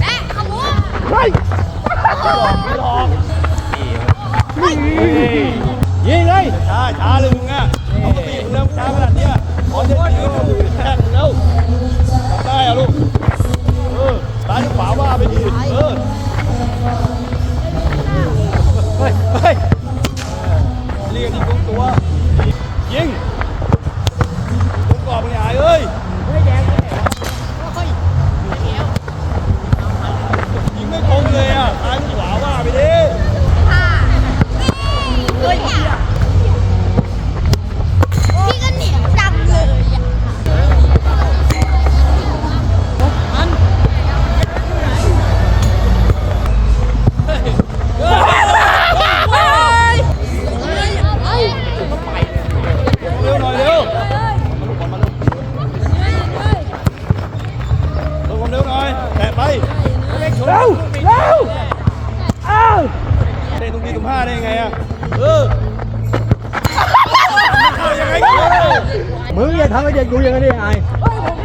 แม่ขโมยเฮ้ยไม่หลอกยิงเลยช้าช้าเลยมึงอะเขาตีมึงช้าขนาดนี้ยขอเดี๋ยวยืนแทงเล้วทำได้อะลูกเออตายหรือขวาว่าไปดิเออเฮ้ยเฮ้ยเรียกที่ตรงตัวยิงตรงกรอบมึงหญ่เอ้ย เร็วเร็วอ้าวเต้นตรงนี้ตรงห้าได้ยังไงอะเออเอายังไงกันมึงอย่าทำให้เด็กกูอย่างนี้ไอ้เฮ้ยผม